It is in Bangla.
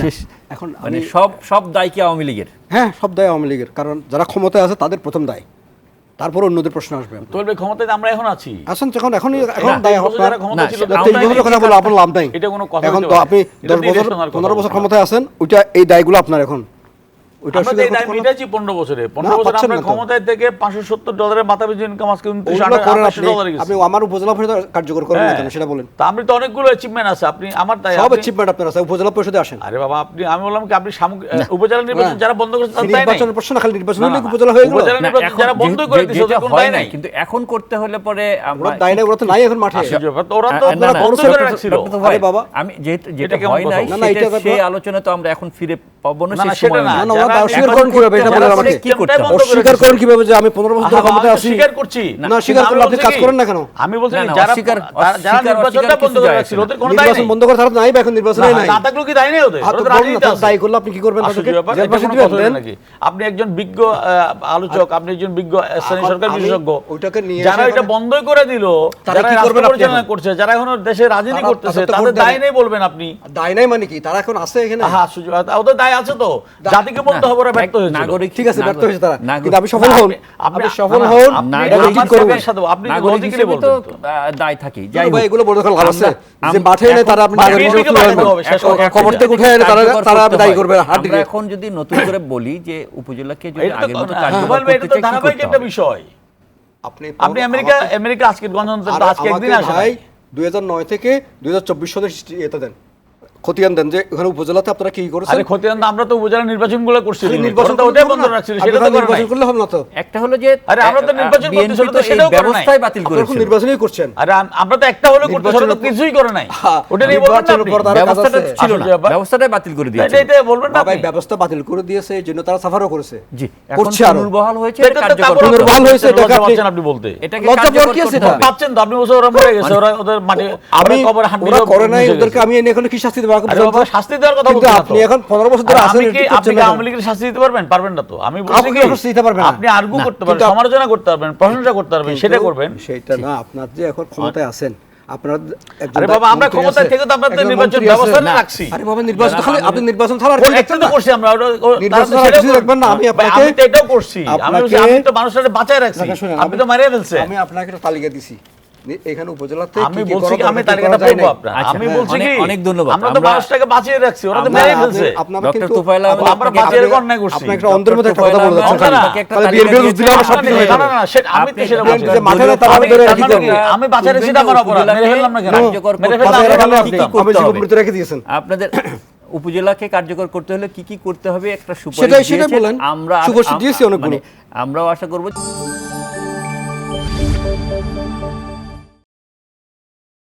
শেষ। এখন মানে সব সব দায় কি আওয়ামী লীগের? হ্যাঁ সব দায় আওয়ামী লীগের কারণ যারা ক্ষমতায় আছে তাদের প্রথম দায়। তারপর অন্যদের প্রশ্ন আসবে। তবে ক্ষমতায় আমরা এখন আছি। আসেন যখন এখন এখন দায় আপনার কথা বলে আপনার লাভ নাই। এটা কোনো কথা এখন তো আপনি এটা দশ বছর নির্দেশনার কথা পনেরো বছর ক্ষমতায় আছেন ওইটা এই দায়গুলো আপনার এখন। ওইটা আমরা তো অস্বীকার এই দায় করতে পারবেন না। মিটাইছি পনেরো বছরে পনেরো বছর আমরা ক্ষমতায় থেকে পাঁচশো সত্তর ডলারের মাথা পিছু ইনকাম আজকে উনত্রিশ ওইগুলো করেন আঠাশশো আপনি। ডলারে আপনি গেছে। আমার উপজেলা পরিষদ কার্যকর করেন না। কেন সেটা বলেন। তা আপনি তো অনেকগুলো অ্যাচিভমেন্ট আছে। আপনি আমার তাই সব অ্যাচিভমেন্ট আপনার আছে উপজেলা পরিষদে আসেন। আরে বাবা আপনি আমি বললাম কি আপনি উপজেলা নির্বাচন যারা বন্ধ করেছে তাদের নির্বাচনের প্রশ্ন খালি নির্বাচন হলে উপজেলা হয়ে গেল। উপজেলা নির্বাচন এখন যারা বন্ধ করে দিয়েছে, ওদের কোনো দায় নাই নাই। কিন্তু এখন করতে হলে পরে আমরা ওরা দায় নাই ওরা তো নাই এখন মাঠে। ওরা তো বন্ধ করে রাখছিল। আরে বাবা। আমি যেটা হয় নাই সেই আলোচনা তো আমরা এখন ফিরে পাবো না সেটা না। নেই। না, না, ওরা যারা দায় অস্বীকার করেন কীভাবে এটা বলেন আমাকে system করতে হবে? অস্বীকার করেন কীভাবে যে আমি পনেরো বছর ধরে ক্ষমতায় আছি স্বীকার করছি না, স্বীকার করলে আপনি কাজ করেন না কেন? আমি বলছি না, কি, না, যারা অস্বীকার- যারা- যারা নির্বাচনটা বন্ধ করে রাখছিল ওদের কোনো দায় নেই বন্ধ করে তারা নাই এখন নির্বাচন নাই না থাকলেও কি দায় নেই ওদের ওদের বলুন না, রাজনীতিতে তার আছে। দায় করলে আপনি কি করবেন তাদেরকে? ব্যাপার, জেল এটা ফাঁসি কোনো দিবেন, কথা হলো দেন। নাকি? আপনি একজন বিজ্ঞ আলোচক আপনি একজন বিজ্ঞ স্থানীয় সরকার বিশেষজ্ঞ ওইটাকে নিয়ে যারা এটা বন্ধই করে দিল তারা কি করবেন পরিচালনা করছে যারা এখন দেশে রাজনীতি করতেছে তাদের তো তাদের দায় নেই বলবেন আপনি দায় নাই মানে কি তারা এখন আছে এখানে হ্যাঁ ওদের দায় আছে তো জাতিকে বলতে হবে ব্যর্থ হয়েছিল। নাগরিক ঠিক আছে ব্যর্থ হয়েছে তারা। কিন্তু আপনি সফল হন। আপনি- সফল হন এটাকে করবেন আপনি নাগরিক লজিক্যালি হিসেবে তো বলবেন দায় থাকি। যাই হোক। এগুলো বড় লাভ আছে। যে মাঠে এনে তারা আপনি মানে নাগরিক। খবর থেকে উঠে এনে তারা তারা দায়ী করবে হাত আমরা এখন যদি নতুন করে বলি যে উপজেলাকে যদি আগের মতো কার্যকর করতে তো চাই ধারাবাহিক একটা বিষয়। আপনি আপনি আমেরিকা আমেরিকা আজকে গণতন্ত্র আজকে একদিন আসে ভাই নাই। দুই হাজার নয় থেকে দুই হাজার চব্বিশ সালের এটা দেন। খতিয়ান দেন যে এখানে উপজেলাতে আপনারা কি করেছেন? আরে ক্ষতি আমরা তো উপজেলা নির্বাচনগুলো করছি ওটাই বন্ধ সেটা তো করে নির্বাচন করলে হবে না তো। একটা হলো যে আরে আমরা তো নির্বাচন করতেছিল তো সেটাও করে নাই। ব্যবস্থাই বাতিল আপনারা নির্বাচনই করছেন। আরে আমরা তো একটা হলে তো কিছুই করে নাই। হ্যাঁ, ওটা নিয়ে বলবেন ব্যবস্থাটা ছিল না। ব্যবস্থাটাই বাতিল করে দিয়েছে। এটা এটা বলবেন না আপনি? ব্যবস্থা বাতিল করে দিয়েছে এই জন্য তারা সাফারও করেছে। জি এখন পুনর্বহাল হয়েছে এটা এটা কার্যকর। পুনর্বহাল হয়েছে, এটাকে আপনি- আপনি বলতে। কি আছে এটা? পাচ্ছেন তো আপনি বছর ওরা মরে গেছে ওরা ওদের মাটি আমি কবর হাঁটি করে নাই ওদেরকে আমি এখন কি শাস্তি দেবো আমাকে আরে বুঝান বাবা তো। শাস্তি দেওয়ার কথা বলছি আপনি এখন পনেরো বছর ধরে আছেন আমি এটি কি করছেন আপনি কি আওয়ামী লীগের শাস্তি দিতে পারবেন? পারবেন না তো। আমি বলছি কি শাস্তি দিতে পারবেন আপনি আর্গু করতে পারবেন সমালোচনা করতে পারবেন প্রশংসা করতে পারবেন সেটা করবেন। সেটা না আপনার যে এখন ক্ষমতায় আছেন আপনার আরে বাবা, আমরা ক্ষমতায় থেকে তো আমরা নির্বাচন ব্যবস্থা আছে। না না, রাখছি। আরে বাবা নির্বাচন যারা খালি আওয়ামী আপনি নির্বাচন ছাড়া আর কিছু তো করছি আমরা নির্বাচন ছাড়া কিছু দেখবেন না, আমি আপনাকে- আমি তো এটাও করছি। আমি আপনাকে- বলছি, আমি তো মানুষের বাঁচায় রাখছি। আপনি তো মারিয়ে ফেলছে। আমি আপনাকে একটা তালিকা দিছি। এখানে উপজেলাতে আমি কি কি বলছি কি আমি তালিকাটা। আপনার আচ্ছা, আমি বলছি কি অনেক ধন্যবাদ। আমরা তো মানুষটাকে বাঁচিয়ে রাখছি ওরা তো মেরে ফেলছে আপনারা ডক্টর কিন্তু তুফাইল আহমেদ আমরা বাঁচিয়ে অন্যায় করছি। আপনি একটা অন্ধের একটা কথা ডক্টর বলে যাচ্ছেন তাহলে দিলে আমরা সব কিছু হয়ে না, যাবে। না, না, সেটা- আমি তো সেটা বলছি। যে না তারা ধরে রাখি। কি? আমি বাঁচিয়ে রেখেছি আমার অপরাধ মেরে ফেললাম না কেন মেরে ফেললাম না? আপনি কি করতে আমি জীবন রেখে দিয়েছেন আপনাদের উপজেলাকে কার্যকর করতে হলে কি কি করতে হবে একটা সুপারিশ দিয়েছেন। আমরা সুপারিশ দিয়েছি অনেকগুলো। মানে আমরাও আশা করব